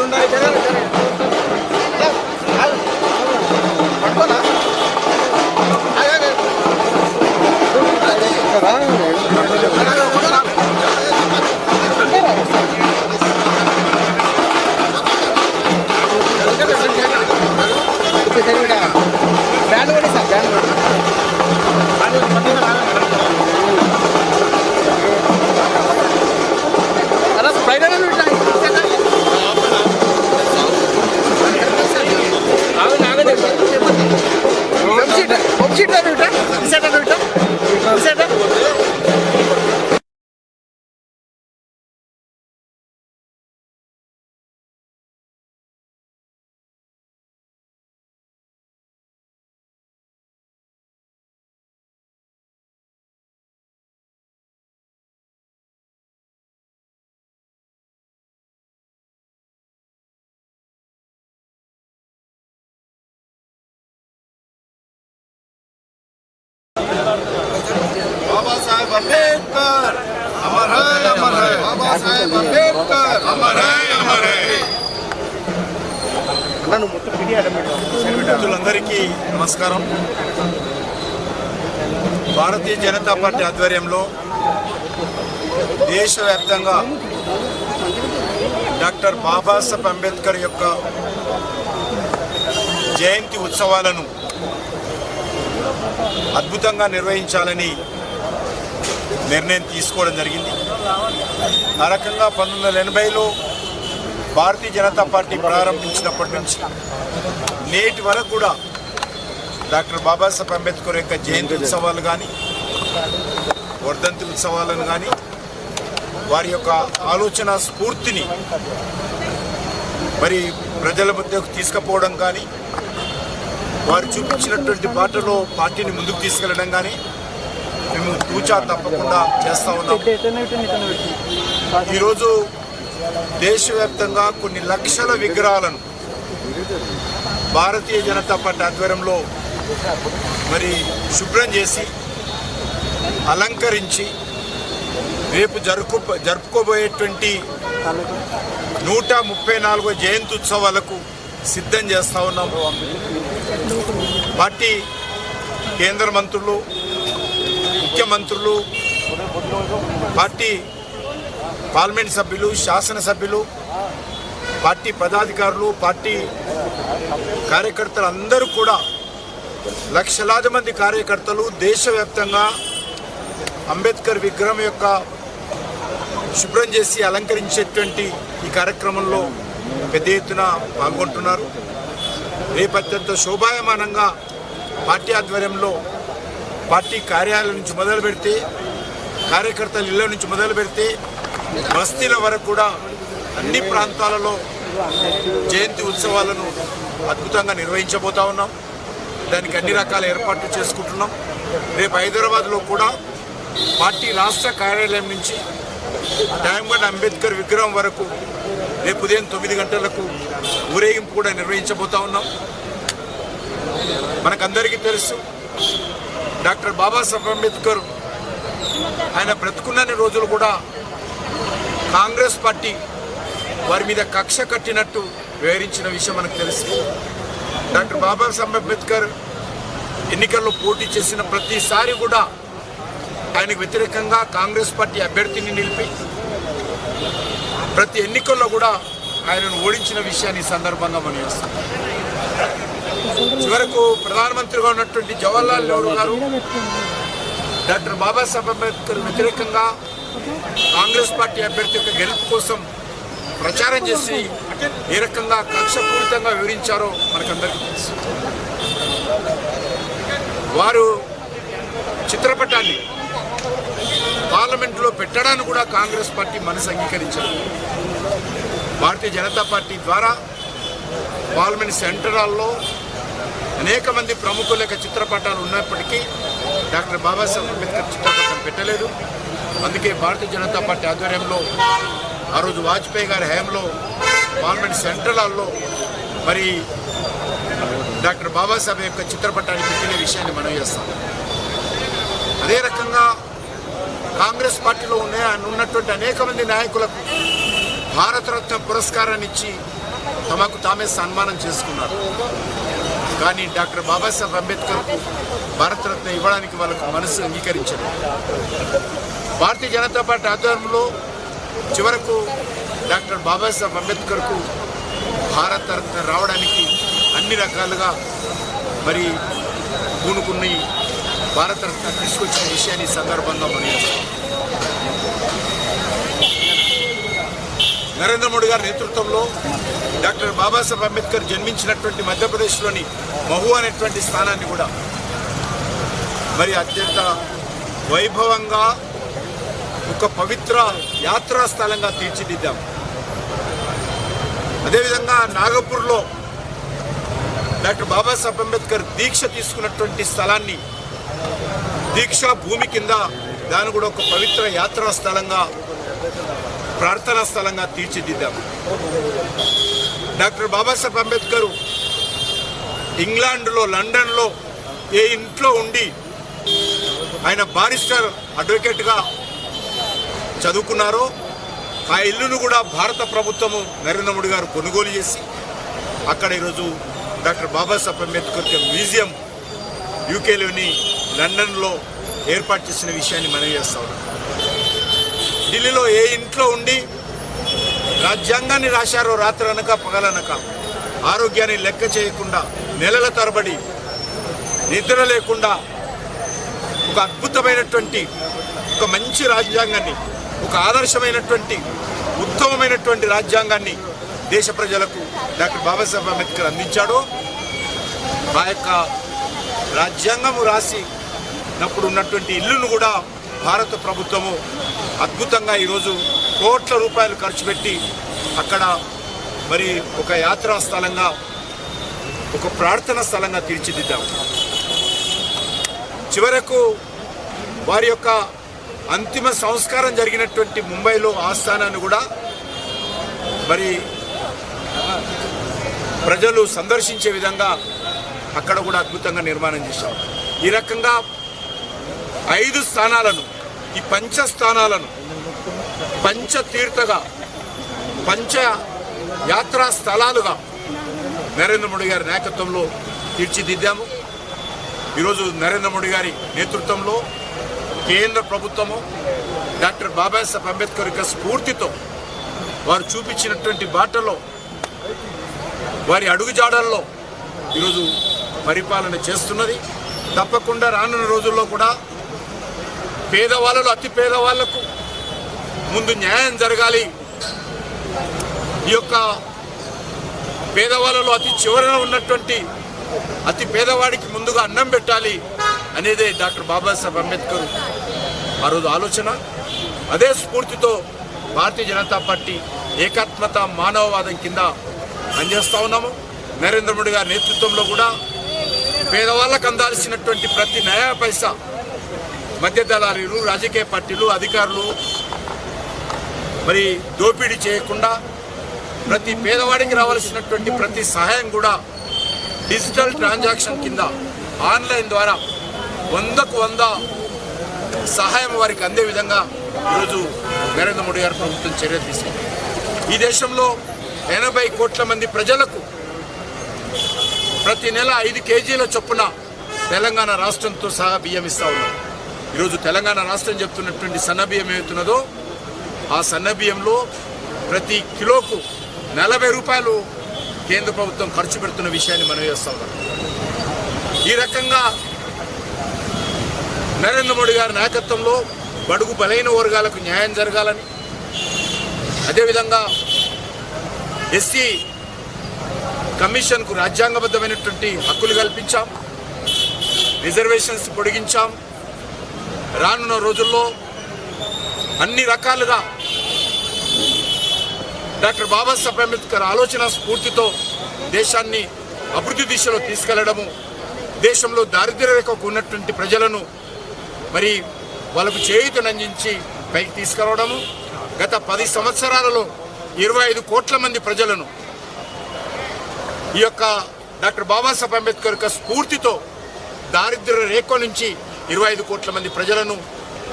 Ja, dann, dann, dann, dann. పెట్టు మిత్రులందరికీ నమస్కారం. భారతీయ జనతా పార్టీ ఆధ్వర్యంలో దేశవ్యాప్తంగా డాక్టర్ బాబాసాహెబ్ అంబేద్కర్ యొక్క జయంతి ఉత్సవాలను అద్భుతంగా నిర్వహించాలని నిర్ణయం తీసుకోవడం జరిగింది. ఆ రకంగా పంతొమ్మిది వందల ఎనభైలో భారతీయ జనతా పార్టీ ప్రారంభించినప్పటి నుంచి నేటి వరకు కూడా డాక్టర్ బాబాసాహెబ్ అంబేద్కర్ యొక్క జయంతి ఉత్సవాలు కానీ వర్ధంతి ఉత్సవాలను కానీ వారి యొక్క ఆలోచన స్ఫూర్తిని మరి ప్రజల మధ్యకు తీసుకుపోవడం కానీ వారు చూపించినటువంటి బాటలో పార్టీని ముందుకు తీసుకెళ్ళడం కానీ మేము తూచా తప్పకుండా చేస్తా ఉన్నాం. ఈరోజు దేశవ్యాప్తంగా కొన్ని లక్షల విగ్రహాలను భారతీయ జనతా పార్టీ ఆధ్వర్యంలో మరి శుభ్రం చేసి అలంకరించి రేపు జరుపు జరుపుకోబోయేటువంటి నూట ముప్పై నాలుగో జయంతి ఉత్సవాలకు సిద్ధం చేస్తా ఉన్నాం. పార్టీ కేంద్ర మంత్రులు ముఖ్యమంత్రులు పార్టీ పార్లమెంట్ సభ్యులు శాసనసభ్యులు పార్టీ పదాధికారులు పార్టీ కార్యకర్తలు అందరూ కూడా లక్షలాది మంది కార్యకర్తలు దేశవ్యాప్తంగా అంబేద్కర్ విగ్రహం యొక్క శుభ్రం చేసి అలంకరించేటువంటి ఈ కార్యక్రమంలో పెద్ద ఎత్తున పాల్గొంటున్నారు. రేపు అత్యంత శోభాయమానంగా పార్టీ ఆధ్వర్యంలో పార్టీ కార్యాలయం నుంచి మొదలు పెడితే కార్యకర్తల ఇళ్ళ నుంచి మొదలు పెడితే బస్తీల వరకు కూడా అన్ని ప్రాంతాలలో జయంతి ఉత్సవాలను అద్భుతంగా నిర్వహించబోతా ఉన్నాం. దానికి అన్ని రకాల ఏర్పాట్లు చేసుకుంటున్నాం. రేపు హైదరాబాద్లో కూడా పార్టీ రాష్ట్ర కార్యాలయం నుంచి ట్యాంగడ్ అంబేద్కర్ విగ్రహం వరకు రేపు ఉదయం తొమ్మిది గంటలకు ఊరేగింపు కూడా నిర్వహించబోతా ఉన్నాం. మనకందరికీ తెలుసు డాక్టర్ బాబాసాహెబ్ అంబేద్కర్ ఆయన బ్రతుకున్నన్ని రోజులు కూడా కాంగ్రెస్ పార్టీ వారి మీద కక్ష కట్టినట్టు వివరించిన విషయం మనకు తెలుసు. డాక్టర్ బాబాసాహెబ్ అంబేద్కర్ ఎన్నికల్లో పోటీ చేసిన ప్రతిసారి కూడా ఆయనకు వ్యతిరేకంగా కాంగ్రెస్ పార్టీ అభ్యర్థిని నిలిపి ప్రతి ఎన్నికల్లో కూడా ఆయనను ఓడించిన విషయాన్ని సందర్భంగా మనం చేస్తాం. చివరకు ప్రధానమంత్రిగా ఉన్నటువంటి జవహర్లాల్ నెహ్రూ గారు డాక్టర్ బాబాసాహెబ్ అంబేద్కర్ వ్యతిరేకంగా కాంగ్రెస్ పార్టీ అభ్యర్థి యొక్క గెలుపు కోసం ప్రచారం చేసి ఏ రకంగా కక్షపూరితంగా వివరించారో మనకందరికీ తెలుసు. వారు చిత్రపటాన్ని పార్లమెంట్లో పెట్టడానికి కూడా కాంగ్రెస్ పార్టీ మనసు అంగీకరించారు భారతీయ జనతా పార్టీ ద్వారా పార్లమెంట్ సెంటర్ అనేక మంది ప్రముఖుల యొక్క చిత్రపటాలు ఉన్నప్పటికీ డాక్టర్ బాబాసాహెబ్ అంబేద్కర్ చిత్రపటం పెట్టలేదు. అందుకే భారతీయ జనతా పార్టీ ఆధ్వర్యంలో ఆ రోజు వాజ్పేయి గారి హయాంలో పార్లమెంట్ సెంట్రల్ హాల్లో మరి డాక్టర్ బాబాసాహెబ్ యొక్క చిత్రపటాన్ని పెట్టిన విషయాన్ని మనం చేస్తాం. అదే రకంగా కాంగ్రెస్ పార్టీలో ఉన్న ఉన్నటువంటి అనేక మంది నాయకులకు భారతరత్న పురస్కారాన్ని ఇచ్చి తమకు తామే సన్మానం చేసుకున్నారు. కానీ డాక్టర్ బాబాసాహెబ్ అంబేద్కర్ భారతరత్న ఇవ్వడానికి వాళ్ళకు మనసు అంగీకరించారు. భారతీయ జనతా పార్టీ ఆధ్వర్యంలో చివరకు డాక్టర్ బాబాసాహెబ్ అంబేద్కర్కు భారతరత్న రావడానికి అన్ని రకాలుగా మరి పూనుకుని భారతరత్న తీసుకొచ్చిన విషయాన్ని సందర్భంగా మనం నరేంద్ర మోడీ గారి నేతృత్వంలో డాక్టర్ బాబాసాహెబ్ అంబేద్కర్ జన్మించినటువంటి మధ్యప్రదేశ్లోని మహు అనేటువంటి స్థానాన్ని కూడా మరి అత్యంత వైభవంగా ఒక పవిత్ర యాత్రా స్థలంగా తీర్చిదిద్దాం. అదేవిధంగా నాగపూర్లో డాక్టర్ బాబాసాహెబ్ అంబేద్కర్ దీక్ష తీసుకున్నటువంటి స్థలాన్ని దీక్షా భూమి కింద దాన్ని కూడా ఒక పవిత్ర యాత్రా స్థలంగా ప్రార్థనా స్థలంగా తీర్చిదిద్దాం. డాక్టర్ బాబాసాహెబ్ అంబేద్కర్ ఇంగ్లాండ్లో లండన్లో ఏ ఇంట్లో ఉండి ఆయన బారిస్టర్ అడ్వకేట్గా చదువుకున్నారో ఆ ఇల్లును కూడా భారత ప్రభుత్వము నరేంద్ర మోడీ గారు కొనుగోలు చేసి అక్కడ ఈరోజు డాక్టర్ బాబాసాహెబ్ అంబేద్కర్ మ్యూజియం యూకేలోని లండన్లో ఏర్పాటు చేసిన విషయాన్ని మనం చేస్తా ఉన్నాం. ఢిల్లీలో ఏ ఇంట్లో ఉండి రాజ్యాంగాన్ని రాశారో రాత్రి అనక పగలనక ఆరోగ్యాన్ని లెక్క చేయకుండా నెలల తరబడి నిద్ర లేకుండా ఒక అద్భుతమైనటువంటి ఒక మంచి రాజ్యాంగాన్ని ఒక ఆదర్శమైనటువంటి ఉత్తమమైనటువంటి రాజ్యాంగాన్ని దేశ ప్రజలకు డాక్టర్ బాబాసాహెబ్ అంబేద్కర్ అందించాడో. ఆ యొక్క రాజ్యాంగము రాసినప్పుడు ఉన్నటువంటి ఇల్లును కూడా భారత ప్రభుత్వము అద్భుతంగా ఈరోజు కోట్ల రూపాయలు ఖర్చు పెట్టి అక్కడ మరి ఒక యాత్రా స్థలంగా ఒక ప్రార్థన స్థలంగా తీర్చిదిద్దాం. చివరకు వారి యొక్క అంతిమ సంస్కారం జరిగినటువంటి ముంబైలో ఆస్థానాన్ని కూడా మరి ప్రజలు సందర్శించే విధంగా అక్కడ కూడా అద్భుతంగా నిర్మాణం చేశాం ఈ రకంగా ఐదు స్థానాలను ఈ పంచస్థానాలను పంచతీర్థగా పంచ తీర్థగా పంచ యాత్రా స్థలాలుగా నరేంద్ర మోడీ గారి నాయకత్వంలో తీర్చిదిద్దాము. ఈరోజు నరేంద్ర మోడీ గారి నేతృత్వంలో కేంద్ర ప్రభుత్వము డాక్టర్ బాబాసాహెబ్ అంబేద్కర్ యొక్క స్ఫూర్తితో వారు చూపించినటువంటి బాటలో వారి అడుగుజాడల్లో ఈరోజు పరిపాలన చేస్తున్నది. తప్పకుండా రానున్న రోజుల్లో కూడా పేదవాళ్ళలో అతి పేదవాళ్ళకు ముందు న్యాయం జరగాలి. ఈ యొక్క పేదవాళ్ళలో అతి చివరన ఉన్నటువంటి అతి పేదవాడికి ముందుగా అన్నం పెట్టాలి అనేదే డాక్టర్ బాబాసాహెబ్ అంబేద్కర్ ఆ రోజు ఆలోచన. అదే స్ఫూర్తితో భారతీయ జనతా పార్టీ ఏకాత్మత మానవవాదం కింద పనిచేస్తూ ఉన్నాము. నరేంద్ర మోడీ గారి నేతృత్వంలో కూడా పేదవాళ్ళకు అందాల్సినటువంటి ప్రతి నయా పైసా మధ్య దళారీలు రాజకీయ పార్టీలు అధికారులు మరి దోపిడీ చేయకుండా ప్రతి పేదవాడికి రావాల్సినటువంటి ప్రతి సహాయం కూడా డిజిటల్ ట్రాన్సాక్షన్ కింద ఆన్లైన్ ద్వారా వందకు వంద సహాయం వారికి అందే విధంగా ఈరోజు నరేంద్ర మోడీ గారు ప్రభుత్వం చర్య తీసుకుంది ఈ దేశంలో ఎనభై కోట్ల మంది ప్రజలకు ప్రతి నెల ఐదు కేజీల చొప్పున తెలంగాణ రాష్ట్రంతో సహా బియ్యం ఇస్తా ఉన్నారు. ఈరోజు తెలంగాణ రాష్ట్రం చెప్తున్నటువంటి సన్న బియ్యం ఏమవుతున్నదో ఆ సన్న బియ్యంలో ప్రతి కిలోకు నలభై రూపాయలు కేంద్ర ప్రభుత్వం ఖర్చు పెడుతున్న విషయాన్ని మనం చేస్తా ఉన్నాం. ఈ రకంగా నరేంద్ర మోడీ గారి నాయకత్వంలో బడుగు బలైన వర్గాలకు న్యాయం జరగాలని అదేవిధంగా ఎస్సీ కమిషన్కు రాజ్యాంగబద్ధమైనటువంటి హక్కులు కల్పించాం రిజర్వేషన్స్ పొడిగించాం రానున్న రోజుల్లో అన్ని రకాలుగా డాక్టర్ బాబాసాహెబ్ అంబేద్కర్ ఆలోచన స్ఫూర్తితో దేశాన్ని అభివృద్ధి దిశలో తీసుకెళ్ళడము దేశంలో దారిద్ర్య రేఖకు ఉన్నటువంటి ప్రజలను మరి వాళ్ళకు చేయూతనందించి పైకి తీసుకురావడము గత పది సంవత్సరాలలో ఇరవై ఐదు కోట్ల మంది ప్రజలను ఈ యొక్క డాక్టర్ బాబాసాహెబ్ అంబేద్కర్ యొక్క స్ఫూర్తితో దారిద్ర్య రేఖ నుంచి ఇరవై ఐదు కోట్ల మంది ప్రజలను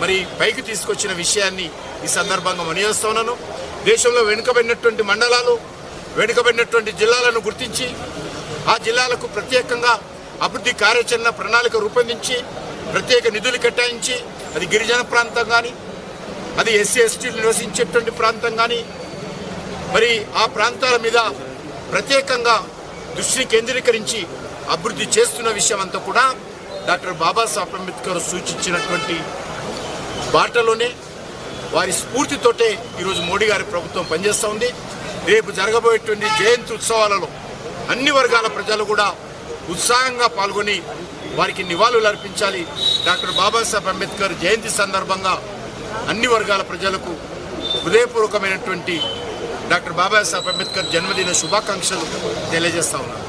మరి పైకి తీసుకొచ్చిన విషయాన్ని ఈ సందర్భంగా మనియేస్తున్నాను దేశంలో వెనుకబడినటువంటి మండలాలు వెనుకబడినటువంటి జిల్లాలను గుర్తించి ఆ జిల్లాలకు ప్రత్యేకంగా అభివృద్ధి కార్యాచరణ ప్రణాళిక రూపొందించి ప్రత్యేక నిధులు కేటాయించి అది గిరిజన ప్రాంతం కానీ అది ఎస్సీ ఎస్టీలు నివసించేటువంటి ప్రాంతం కానీ మరి ఆ ప్రాంతాల మీద ప్రత్యేకంగా దృష్టిని కేంద్రీకరించి అభివృద్ధి చేస్తున్న విషయం అంతా కూడా డాక్టర్ బాబాసాహెబ్ అంబేద్కర్ సూచించినటువంటి బాటలోనే వారి స్ఫూర్తితోటే ఈరోజు మోడీ గారి ప్రభుత్వం పనిచేస్తూ ఉంది. రేపు జరగబోయేటువంటి జయంతి ఉత్సవాలలో అన్ని వర్గాల ప్రజలు కూడా ఉత్సాహంగా పాల్గొని వారికి నివాళులు అర్పించాలి. డాక్టర్ బాబాసాహెబ్ అంబేద్కర్ జయంతి సందర్భంగా అన్ని వర్గాల ప్రజలకు హృదయపూర్వకమైనటువంటి డాక్టర్ బాబాసాహెబ్ అంబేద్కర్ జన్మదిన శుభాకాంక్షలు తెలియజేస్తా ఉన్నాను.